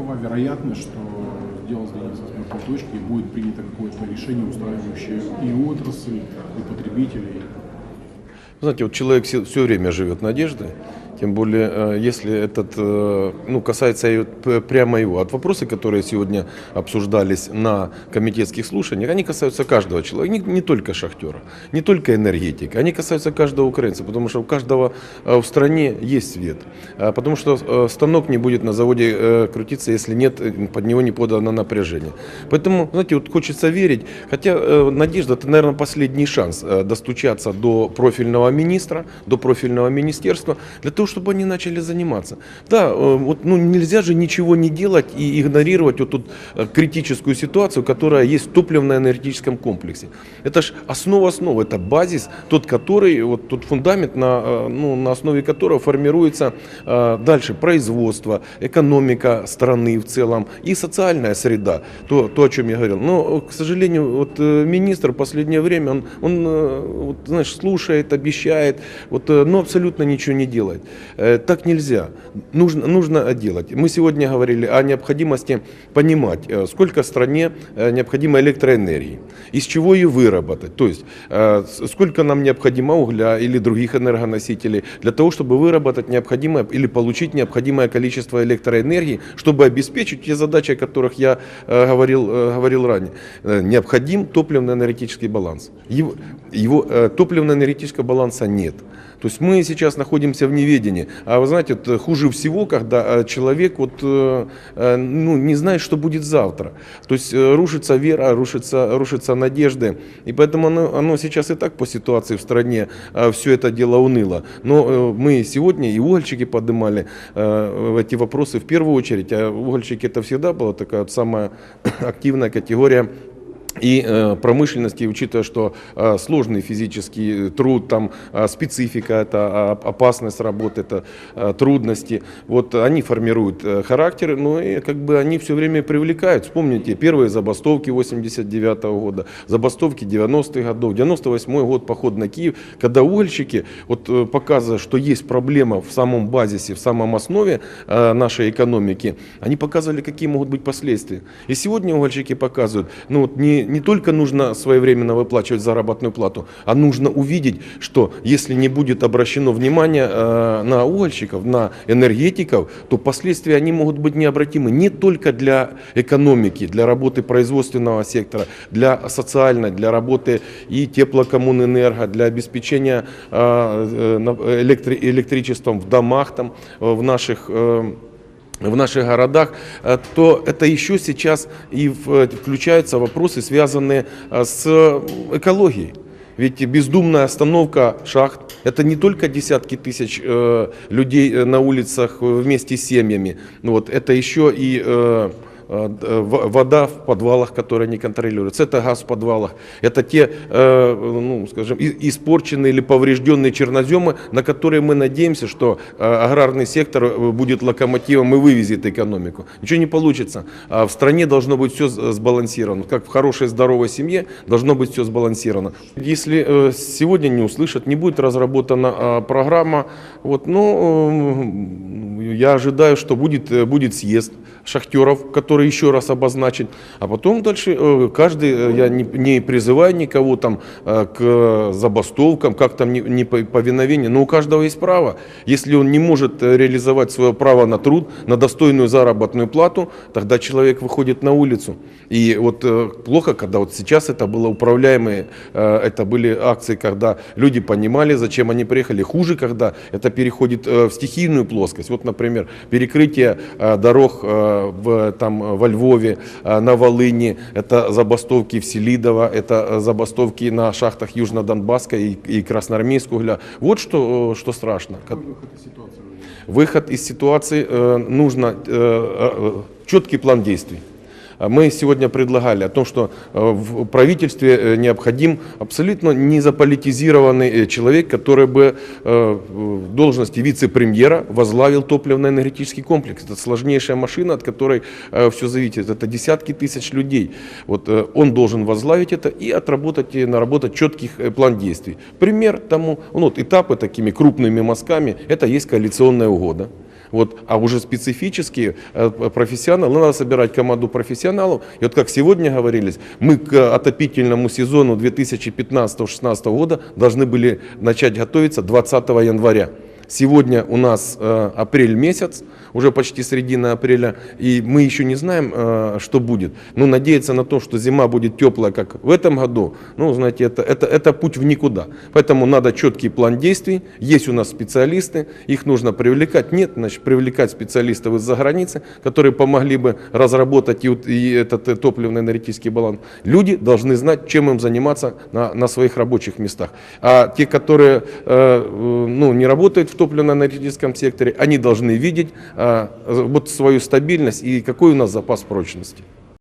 какова вероятность, что дело сдвинется с мертвой точки и будет принято какое-то решение, устраивающее и отрасль, и потребителей? Знаете, вот человек все время живет надеждой, тем более, э, если этот, э, ну, касается прямо его. От вопросы, которые сегодня обсуждались на комитетских слушаниях, они касаются каждого человека, не, не только шахтера, не только энергетика, они касаются каждого украинца, потому что у каждого э, в стране есть свет. Потому что станок не будет на заводе крутиться, если нет, под него не подано напряжение. Поэтому, знаете, вот хочется верить, хотя надежда, это, наверное, последний шанс достучаться до профильного министра, до профильного министерства, для того, чтобы они начали заниматься. Да, э, вот, ну, нельзя же ничего не делать и игнорировать вот тут э, критическую ситуацию, которая есть в топливно-энергетическом комплексе. Это же основа основ, это базис, тот, который, вот тот фундамент, на, э, ну, на основе которого формируется дальше производство, экономика страны в целом и социальная среда, то, то о чем я говорил. Но, к сожалению, вот министр в последнее время, он, он вот, знаешь, слушает, обещает, вот, э, но абсолютно ничего не делает. Э, Так нельзя. Нужно, нужно делать. Мы сегодня говорили о необходимости понимать, э, сколько стране необходимо электроэнергии, из чего ее выработать. То есть, сколько нам необходимо угля или других энергоносителей для того, чтобы выработать необходимое или получить необходимое количество электроэнергии, чтобы обеспечить те задачи, о которых я говорил, говорил ранее. Необходим топливно-энергетический баланс. Его, его э, топливно-энергетического баланса нет. То есть мы сейчас находимся в неведении. А вы знаете, это хуже всего, когда э, человек вот, э, э, ну, не знает, что будет завтра. То есть рушится вера, рушится, рушатся надежды. И поэтому оно, оно сейчас и так по ситуации в стране все это дело уныло. Но мы сегодня и угольщики поднимали эти вопросы в первую очередь. А угольщики это всегда была такая вот самая активная категория и э, промышленности, учитывая, что э, сложный физический труд, там э, специфика, это опасность работы, это э, трудности, вот они формируют э, характер, но и как бы они все время привлекают. Вспомните первые забастовки 89 года, забастовки 90-х годов, 98 год, поход на Киев, когда угольщики, вот э, показывая, что есть проблема в самом базисе, в самом основе э, нашей экономики, они показывали, какие могут быть последствия. И сегодня угольщики показывают, ну вот не, не только нужно своевременно выплачивать заработную плату, а нужно увидеть, что если не будет обращено внимание э, на угольщиков, на энергетиков, то последствия они могут быть необратимы не только для экономики, для работы производственного сектора, для социальной, для работы и теплокоммунэнерго, для обеспечения э, э, электричеством в домах, там, в наших в наших городах, э, то это еще сейчас и э, включаются вопросы, связанные э, с экологией. Ведь бездумная остановка шахт – это не только десятки тысяч э, людей на улицах вместе с семьями, вот, это еще и э, вода в подвалах, которая не контролируется, это газ в подвалах, это те, э, ну, скажем, испорченные или поврежденные черноземы, на которые мы надеемся, что э, аграрный сектор э, будет локомотивом и вывезет экономику. Ничего не получится. А В стране должно быть все сбалансировано. Как в хорошей здоровой семье должно быть все сбалансировано. Если э, сегодня не услышат, не будет разработана а, программа, вот, ну, э, я ожидаю, что будет, э, будет съезд шахтеров, который еще раз обозначен, а потом дальше э, каждый, э, я не, не призываю никого там к забастовкам, как там не, не по- повиновение, но у каждого есть право. Если он не может реализовать свое право на труд, на достойную заработную плату, тогда человек выходит на улицу. И вот плохо, когда вот сейчас это было управляемые, это были акции, когда люди понимали, зачем они приехали. Хуже, когда это переходит в стихийную плоскость. Вот, например, перекрытие э, дорог э, в, там, во Львове, э, на Волыни, это забастовки в Селидово, это забастовки на шахтах Южно-Донбасска и, и Красноармейского угля. Вот что, что страшно. Какой выход из ситуации? Нужно четкий план действий. А Мы сегодня предлагали о том, что э, в правительстве э, необходим абсолютно не заполитизированный э, человек, который бы в должности вице-премьера возглавил топливно-энергетический комплекс. Это сложнейшая машина, от которой все зависит. Это десятки тысяч людей. Вот он должен возглавить это и отработать и наработать четкий э, план действий. Пример тому, ну, вот этапы такими крупными мазками, это есть коалиционная угода Вот, а уже специфические э, профессионалы, надо собирать команду профессионалов. И вот как сегодня говорились, мы к отопительному сезону 2015-2016 года должны были начать готовиться 20 января. Сегодня у нас э, апрель месяц, уже почти середина апреля, и мы еще не знаем, э, что будет. Но надеяться на то, что зима будет теплая, как в этом году, ну, знаете, это, это, это путь в никуда. Поэтому надо четкий план действий. Есть у нас специалисты, их нужно привлекать. Нет, значит, привлекать специалистов из-за границы, которые помогли бы разработать и, и этот э, топливно-энергетический баланс. Люди должны знать, чем им заниматься на, на своих рабочих местах. А те, которые э, э, ну, не работают в топливно-энергетическом секторе, они должны видеть э, вот свою стабильность и какой у нас запас прочности.